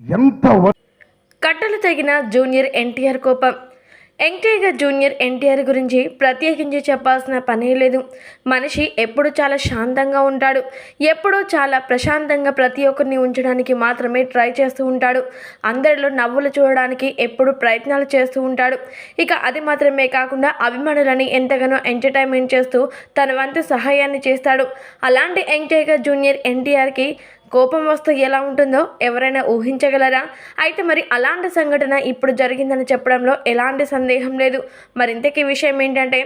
ఎంత కట్టలు తెగిన జూనియర్ ఎన్టీఆర్ కోపం. ఎన్టీఆర్ జూనియర్ ఎన్టీఆర్ గురించి ప్రత్యేకించి చెప్పాల్సిన పనే లేదు. మనిషి ఎప్పుడు చాలా శాంతంగా ఉంటాడు. ఎప్పుడూ చాలా ప్రశాంతంగా ప్రతి ఒక్కరిని ఉంచడానికి మాత్రమే ట్రై చేస్తూ ఉంటాడు. అందరిలో నవ్వులు చూడడానికి ఎప్పుడు ప్రయత్నాలు చేస్తూ ఉంటాడు. ఇక అది మాత్రమే కాకుండా అభిమానులని ఎంతగానో ఎంటర్టైన్మెంట్ చేస్తూ తన వంతు సహాయాన్ని చేస్తాడు. అలాంటి ఎన్టీఆర్ జూనియర్ ఎన్టీఆర్కి కోపం వస్తే ఎలా ఉంటుందో ఎవరైనా ఊహించగలరా? అయితే మరి అలాంటి సంఘటన ఇప్పుడు జరిగిందని చెప్పడంలో ఎలాంటి సందేహం లేదు. మరింతకి విషయం ఏంటంటే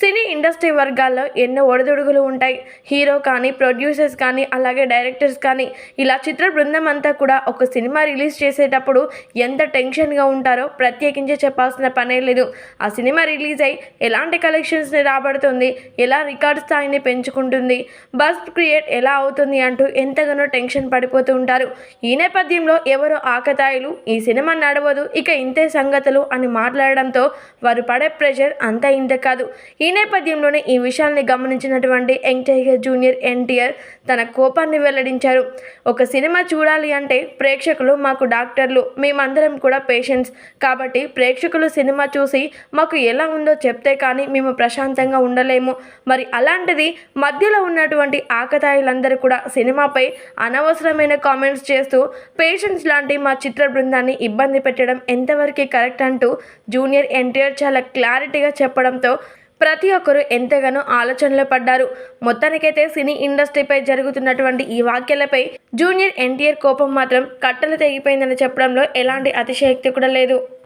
సినీ ఇండస్ట్రీ వర్గాల్లో ఎన్నో ఒడిదుడుగులు ఉంటాయి. హీరో కానీ ప్రొడ్యూసర్స్ కానీ అలాగే డైరెక్టర్స్ కానీ ఇలా చిత్ర బృందం అంతా కూడా ఒక సినిమా రిలీజ్ చేసేటప్పుడు ఎంత టెన్షన్గా ఉంటారో ప్రత్యేకించి చెప్పాల్సిన పనే లేదు. ఆ సినిమా రిలీజ్ అయి ఎలాంటి కలెక్షన్స్ని రాబడుతుంది ఎలా రికార్డ్ స్థాయిని పెంచుకుంటుంది బస్ క్రియేట్ ఎలా అవుతుంది అంటూ ఎంతగానో టెన్షన్ పడిపోతూ ఉంటారు. ఈ నేపథ్యంలో ఎవరో ఆకతాయిలు ఈ సినిమా నడవదు ఇక ఇంతే సంగతులు అని మాట్లాడడంతో వారు పడే ప్రెషర్ అంతా ఇంత కాదు. ఈ నేపథ్యంలోనే ఈ విషయాల్ని గమనించినటువంటి ఎన్టీఆర్ జూనియర్ ఎన్టీఆర్ తన కోపాన్ని వెల్లడించారు. ఒక సినిమా చూడాలి అంటే ప్రేక్షకులు మాకు డాక్టర్లు మేమందరం కూడా పేషెంట్స్. కాబట్టి ప్రేక్షకులు సినిమా చూసి మాకు ఎలా ఉందో చెప్తే కానీ మేము ప్రశాంతంగా ఉండలేము. మరి అలాంటిది మధ్యలో ఉన్నటువంటి ఆకతాయిలందరూ కూడా సినిమాపై అనవసరమైన కామెంట్స్ చేస్తూ పేషెంట్స్ లాంటి మా చిత్ర బృందాన్ని ఇబ్బంది పెట్టడం ఎంతవరకు కరెక్ట్ అంటూ జూనియర్ ఎన్టీఆర్ చాలా క్లారిటీగా చెప్పడంతో ప్రతి ఒక్కరూ ఎంతగానో ఆలోచనలో పడ్డారు. మొత్తానికైతే సినీ ఇండస్ట్రీపై జరుగుతున్నటువంటి ఈ వ్యాఖ్యలపై జూనియర్ ఎన్టీఆర్ కోపం మాత్రం కట్టలు తెగిపోయిందని చెప్పడంలో ఎలాంటి అతిశయక్తి కూడా లేదు.